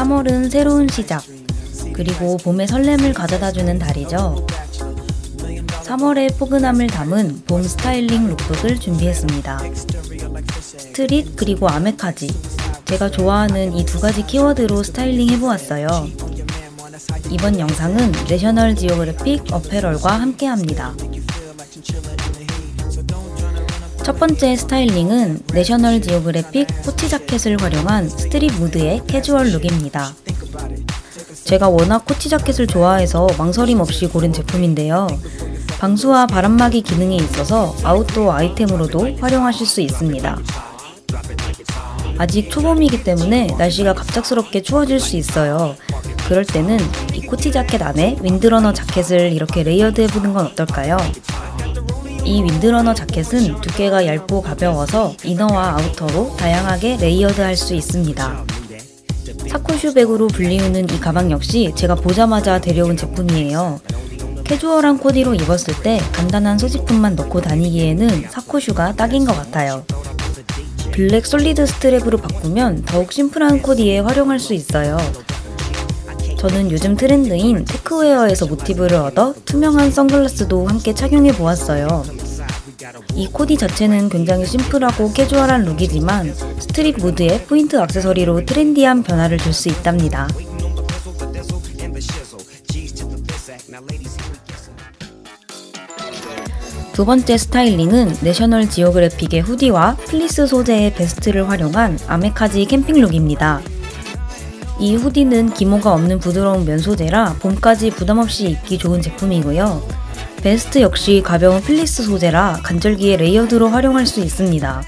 3월은 새로운 시작, 그리고 봄의 설렘을 가져다주는 달이죠. 3월의 포근함을 담은 봄 스타일링 룩북을 준비했습니다. 스트릿 그리고 아메카지 제가 좋아하는 이 두 가지 키워드로 스타일링 해보았어요. 이번 영상은 내셔널 지오그래픽 어페럴과 함께합니다. 첫 번째 스타일링은 내셔널 지오그래픽 포치 자켓을 활용한 스트릿 무드의 캐주얼 룩입니다. 제가 워낙 코치 자켓을 좋아해서 망설임 없이 고른 제품인데요. 방수와 바람막이 기능이 있어서 아웃도어 아이템으로도 활용하실 수 있습니다. 아직 초봄이기 때문에 날씨가 갑작스럽게 추워질 수 있어요. 그럴 때는 이 코치 자켓 안에 윈드러너 자켓을 이렇게 레이어드 해보는 건 어떨까요? 이 윈드러너 자켓은 두께가 얇고 가벼워서 이너와 아우터로 다양하게 레이어드 할 수 있습니다. 사코슈 백으로 불리우는 이 가방 역시 제가 보자마자 데려온 제품이에요. 캐주얼한 코디로 입었을 때 간단한 소지품만 넣고 다니기에는 사코슈가 딱인 것 같아요. 블랙 솔리드 스트랩으로 바꾸면 더욱 심플한 코디에 활용할 수 있어요. 저는 요즘 트렌드인 테크웨어에서 모티브를 얻어 투명한 선글라스도 함께 착용해 보았어요. 이 코디 자체는 굉장히 심플하고 캐주얼한 룩이지만 스트릿 무드에 포인트 액세서리로 트렌디한 변화를 줄 수 있답니다. 두 번째 스타일링은 내셔널 지오그래픽의 후디와 플리스 소재의 베스트를 활용한 아메카지 캠핑 룩입니다. 이 후디는 기모가 없는 부드러운 면 소재라 봄까지 부담없이 입기 좋은 제품이고요. 베스트 역시 가벼운 플리스 소재라 간절기에 레이어드로 활용할 수 있습니다.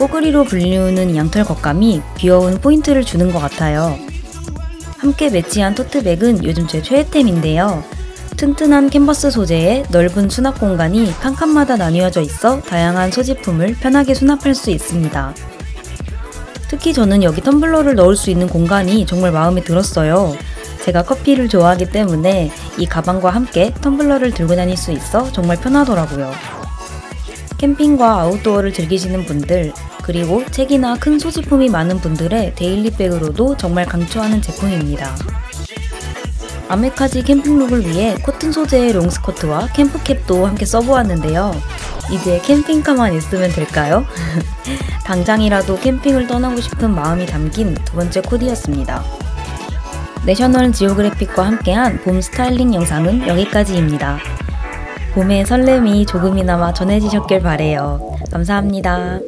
뽀글이로 불리우는 양털 겉감이 귀여운 포인트를 주는 것 같아요. 함께 매치한 토트백은 요즘 제 최애템인데요. 튼튼한 캔버스 소재에 넓은 수납 공간이 칸칸마다 나뉘어져 있어 다양한 소지품을 편하게 수납할 수 있습니다. 특히 저는 여기 텀블러를 넣을 수 있는 공간이 정말 마음에 들었어요. 제가 커피를 좋아하기 때문에 이 가방과 함께 텀블러를 들고 다닐 수 있어 정말 편하더라고요. 캠핑과 아웃도어를 즐기시는 분들, 그리고 책이나 큰 소지품이 많은 분들의 데일리백으로도 정말 강추하는 제품입니다. 아메카지 캠핑룩을 위해 코튼 소재의 롱스커트와 캠프캡도 함께 써보았는데요. 이제 캠핑카만 있으면 될까요? 당장이라도 캠핑을 떠나고 싶은 마음이 담긴 두 번째 코디였습니다. 내셔널 지오그래픽과 함께한 봄 스타일링 영상은 여기까지입니다. 봄의 설렘이 조금이나마 전해지셨길 바래요. 감사합니다.